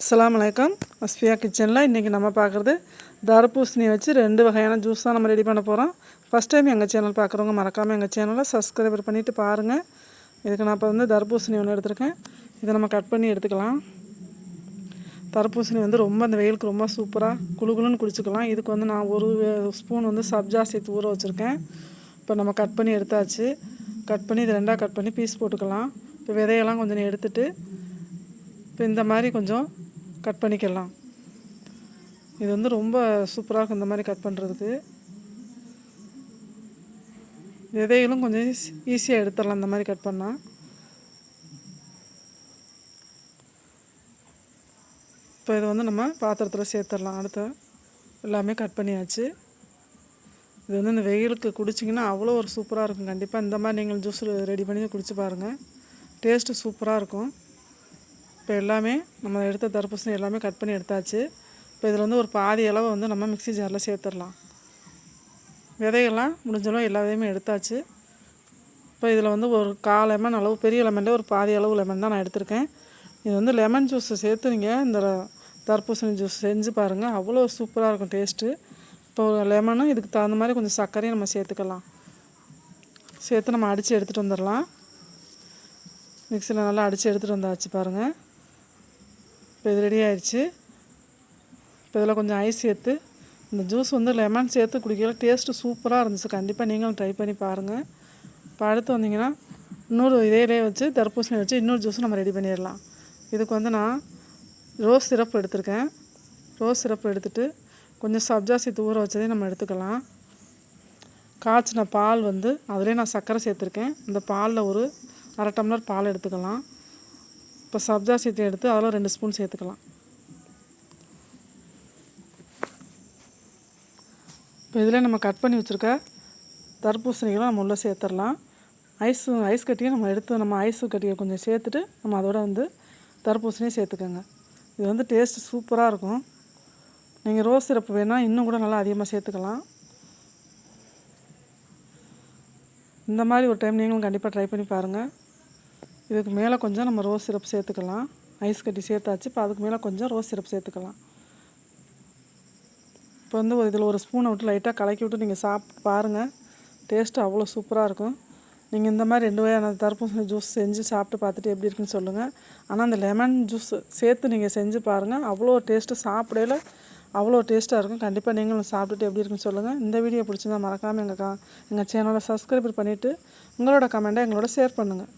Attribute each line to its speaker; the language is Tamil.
Speaker 1: அஸ்லாம் வலைக்கம் அஸ்ஃபியா கிச்சனில் இன்றைக்கி நம்ம பார்க்குறது தர்பூசணி வச்சு ரெண்டு வகையான ஜூஸ் தான் நம்ம ரெடி பண்ண போகிறோம் ஃபஸ்ட் டைம் எங்கள் சேனல் பார்க்குறவங்க மறக்காமல் எங்கள் சேனலை சப்ஸ்கிரைபர் பண்ணிவிட்டு பாருங்கள் இதுக்கு நான் இப்போ வந்து தர்பூசணி ஒன்று எடுத்திருக்கேன். இதை நம்ம கட் பண்ணி எடுத்துக்கலாம். தர்பூசணி வந்து ரொம்ப அந்த வெயிலுக்கு ரொம்ப சூப்பராக குளு குளுன்னு குடிச்சிக்கலாம். இதுக்கு வந்து நான் ஒரு ஸ்பூன் வந்து சப்ஜா சேர்த்து ஊற வச்சுருக்கேன். இப்போ நம்ம கட் பண்ணி எடுத்தாச்சு. கட் பண்ணி இது ரெண்டாக கட் பண்ணி பீஸ் போட்டுக்கலாம். இப்போ விதையெல்லாம் கொஞ்சம் எடுத்துகிட்டு இப்போ இந்த மாதிரி கொஞ்சம் கட் பண்ணிக்கலாம். இது வந்து ரொம்ப சூப்பராக இருக்கும் இந்த மாதிரி கட் பண்ணுறதுக்கு விதைகளும் கொஞ்சம் ஈஸியாக எடுத்துடலாம் இந்த மாதிரி கட் பண்ணால் இப்போ இதை வந்து நம்ம பாத்திரத்தில் சேர்த்துடலாம். அடுத்து எல்லாமே கட் பண்ணியாச்சு. இது வந்து இந்த வெயிலுக்கு குடிச்சிங்கன்னா அவ்வளோ ஒரு சூப்பராக இருக்கும். கண்டிப்பாக இந்த மாதிரி நீங்கள் ஜூஸ் ரெடி பண்ணி குடிச்சு பாருங்கள் டேஸ்ட்டு சூப்பராக இருக்கும். இப்போ எல்லாமே நம்ம எடுத்த தர்பூசணி எல்லாமே கட் பண்ணி எடுத்தாச்சு. இப்போ இதில் வந்து ஒரு பாதி அளவை வந்து நம்ம மிக்ஸி ஜாரில் சேர்த்துடலாம். விதையெல்லாம் முடிஞ்சளவு எல்லா விதையுமே எடுத்தாச்சு. இப்போ இதில் வந்து ஒரு கால் லெமன் அளவு பெரிய லெமனில் ஒரு பாதி அளவு லெமன் தான் நான் எடுத்திருக்கேன். இது வந்து லெமன் ஜூஸ் சேர்த்து நீங்கள் இந்த தர்பூசணி ஜூஸ் செஞ்சு பாருங்கள் அவ்வளோ சூப்பராக இருக்கும் டேஸ்ட்டு இப்போ லெமனும் இதுக்கு தகுந்த மாதிரி கொஞ்சம் சர்க்கரையும் நம்ம சேர்த்துக்கலாம். சேர்த்து நம்ம அடித்து எடுத்துகிட்டு வந்துடலாம். மிக்சியில் நல்லா அடித்து எடுத்துகிட்டு வந்தாச்சு பாருங்கள் இப்போ இது ரெடி ஆயிடுச்சு. இப்போ இதில் கொஞ்சம் ஐஸ் சேர்த்து இந்த ஜூஸ் வந்து லெமன் சேர்த்து குடிக்கல டேஸ்ட்டு சூப்பராக இருந்துச்சு. கண்டிப்பாக நீங்களும் ட்ரை பண்ணி பாருங்கள் இப்போ அடுத்து வந்தீங்கன்னா இன்னொரு இதே வச்சு தர்பூசணி வச்சு இன்னொரு ஜூஸ் நம்ம ரெடி பண்ணிடலாம். இதுக்கு வந்து நான் ரோஸ் சிரப் எடுத்திருக்கேன். ரோஸ் சிரப் எடுத்துகிட்டு கொஞ்சம் சப்ஜா சேர்த்து ஊற வச்சதையும் நம்ம எடுத்துக்கலாம். காய்ச்சின பால் வந்து அதிலே நான் சர்க்கரை சேர்த்துருக்கேன். இந்த பாலில் ஒரு அரை டம்ளர் பால் எடுத்துக்கலாம். இப்போ சப்ஜா சேர்த்து எடுத்து அதில் ரெண்டு ஸ்பூன் சேர்த்துக்கலாம். இப்போ இதில் நம்ம கட் பண்ணி வச்சுருக்க தர்பூசணிகளை நம்ம உள்ளே சேர்த்துடலாம். ஐஸ் ஐஸ் கட்டியை நம்ம எடுத்து நம்ம ஐஸ் கட்டியை கொஞ்சம் சேர்த்துட்டு நம்ம அதோட வந்து தர்பூசணியை சேர்த்துக்கோங்க. இது வந்து டேஸ்ட்டு சூப்பராக இருக்கும். நீங்கள் ரோஸ் சிரப்பு வேணால் இன்னும் கூட நல்லா அதிகமாக சேர்த்துக்கலாம். இந்த மாதிரி ஒரு டைம் நீங்களும் கண்டிப்பாக ட்ரை பண்ணி பாருங்கள். இதுக்கு மேலே கொஞ்சம் நம்ம ரோஸ் சிரப் சேர்த்துக்கலாம். ஐஸ் கட்டி சேர்த்தாச்சு. இப்போ அதுக்கு மேலே கொஞ்சம் ரோஸ் சிரப் சேர்த்துக்கலாம். இப்போ வந்து ஒரு இதில் ஒரு ஸ்பூனை விட்டு லைட்டாக கலக்கி விட்டு நீங்கள் சாப்பிட்டு பாருங்கள் டேஸ்ட்டு அவ்வளோ சூப்பராக இருக்கும். நீங்கள் இந்த மாதிரி ரெண்டு வகையான தர்பூசணி ஜூஸ் செஞ்சு சாப்பிட்டு பார்த்துட்டு எப்படி இருக்குன்னு சொல்லுங்கள் ஆனால் அந்த லெமன் ஜூஸ் சேர்த்து நீங்கள் செஞ்சு பாருங்கள் அவ்வளோ டேஸ்ட்டு சாப்பிடையில அவ்வளோ டேஸ்ட்டாக இருக்கும். கண்டிப்பாக நீங்களும் சாப்பிட்டுட்டு எப்படி இருக்குன்னு சொல்லுங்கள் இந்த வீடியோ பிடிச்சிருந்தா மறக்காமல் எங்கள் கா எங்கள் சேனலை சப்ஸ்கிரைப் பண்ணிவிட்டு உங்களோட கமெண்ட்டை எங்களோட ஷேர் பண்ணுங்கள்